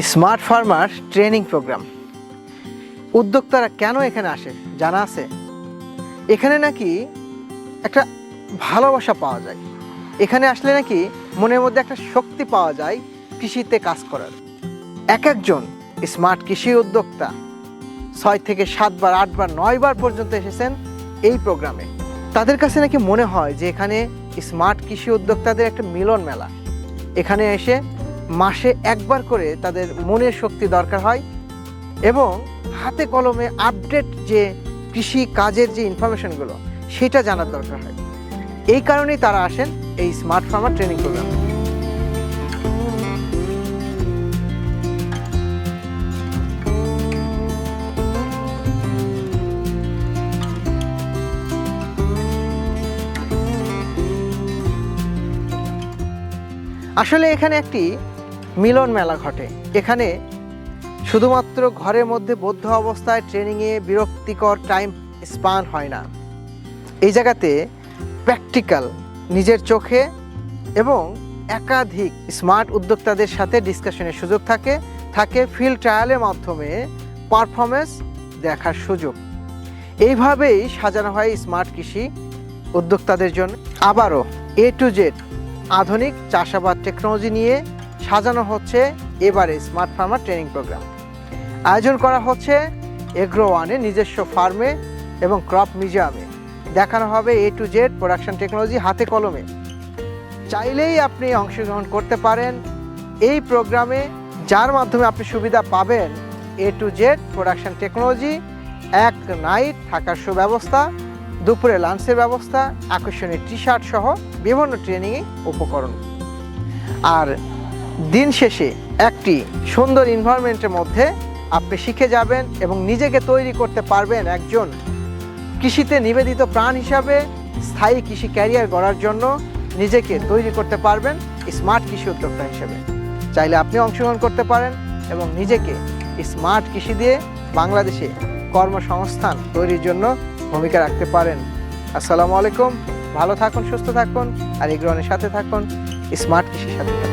Smart farmer training programme উদ্যোক্তারা কেন এখানে আসে জানা আছে? এখানে নাকি একটা ভালোবাসা পাওয়া যায়। এখানে আসলে নাকি মনের মধ্যে একটা শক্তি পাওয়া যায় কৃষিতে কাজ করার। এক একজন স্মার্ট কৃষি উদ্যোক্তা ছয় থেকে সাতবার আটবার নয়বার পর্যন্ত এসেছেন এই প্রোগ্রামে তাদের কাছে নাকি মনে হয় যে এখানে স্মার্ট কৃষি উদ্যোক্তাদের একটা মিলন মেলা এখানে এসে মাসে একবার করে তাদের মনের শক্তি দরকার হয় এবং হাতে কলমে আপডেট যে কৃষি কাজের যে ইনফরমেশনগুলো সেটা জানার দরকার হয়। এই কারণেই তারা আসেন এই স্মার্ট ফার্মার ট্রেনিং প্রোগ্রাম আসলে এখানে একটি মিলন মেলা ঘটে। এখানে শুধুমাত্র ঘরের মধ্যে বদ্ধ অবস্থায় ট্রেনিংয়ে বিরক্তিকর টাইম স্পান হয় না। এই জায়গাতে প্র্যাকটিক্যাল, নিজের চোখে এবং একাধিক স্মার্ট উদ্যোক্তাদের সাথে ডিসকাশনের সুযোগ থাকে থাকে ফিল্ড ট্রায়ালের মাধ্যমে পারফরমেন্স দেখার সুযোগ। এইভাবেই সাজানো হয় স্মার্ট কৃষি উদ্যোক্তাদের জন্য। আবারও এ টু জেড আধুনিক চাষাবাদ টেকনোলজি নিয়ে সাজানো হচ্ছে এবারে স্মার্ট ফার্মার ট্রেনিং প্রোগ্রাম আয়োজন করা হচ্ছে এগ্রো ওয়ানে নিজস্ব ফার্মে এবং ক্রপ মিউজিয়ামে দেখানো হবে A to Z production technology হাতে কলমে। চাইলেই আপনি অংশগ্রহণ করতে পারেন এই প্রোগ্রামে, যার মাধ্যমে আপনি সুবিধা পাবেন A to Z production technology এক নাইট থাকার সুব্যবস্থা, দুপুরে লাঞ্চের ব্যবস্থা, আকর্ষণীয় টি শার্ট সহ বিভিন্ন ট্রেনিং উপকরণ। আর দিন শেষে একটি সুন্দর এনভায়রনমেন্টের মধ্যে আপনি শিখে যাবেন এবং নিজেকে তৈরি করতে পারবেন একজন কৃষিতে নিবেদিত প্রাণ হিসাবে স্থায়ী কৃষি ক্যারিয়ার গড়ার জন্য নিজেকে তৈরি করতে পারবেন স্মার্ট কৃষি উদ্যোক্তা হিসেবে। চাইলে আপনি অংশগ্রহণ করতে পারেন এবং নিজেকে স্মার্ট কৃষি দিয়ে বাংলাদেশে কর্মসংস্থান তৈরির জন্য ভূমিকা রাখতে পারেন। আসসালামু আলাইকুম, ভালো থাকুন, সুস্থ থাকুন, আর এগ্রহণের সাথে থাকুন স্মার্ট কৃষির সাথে থাকুন।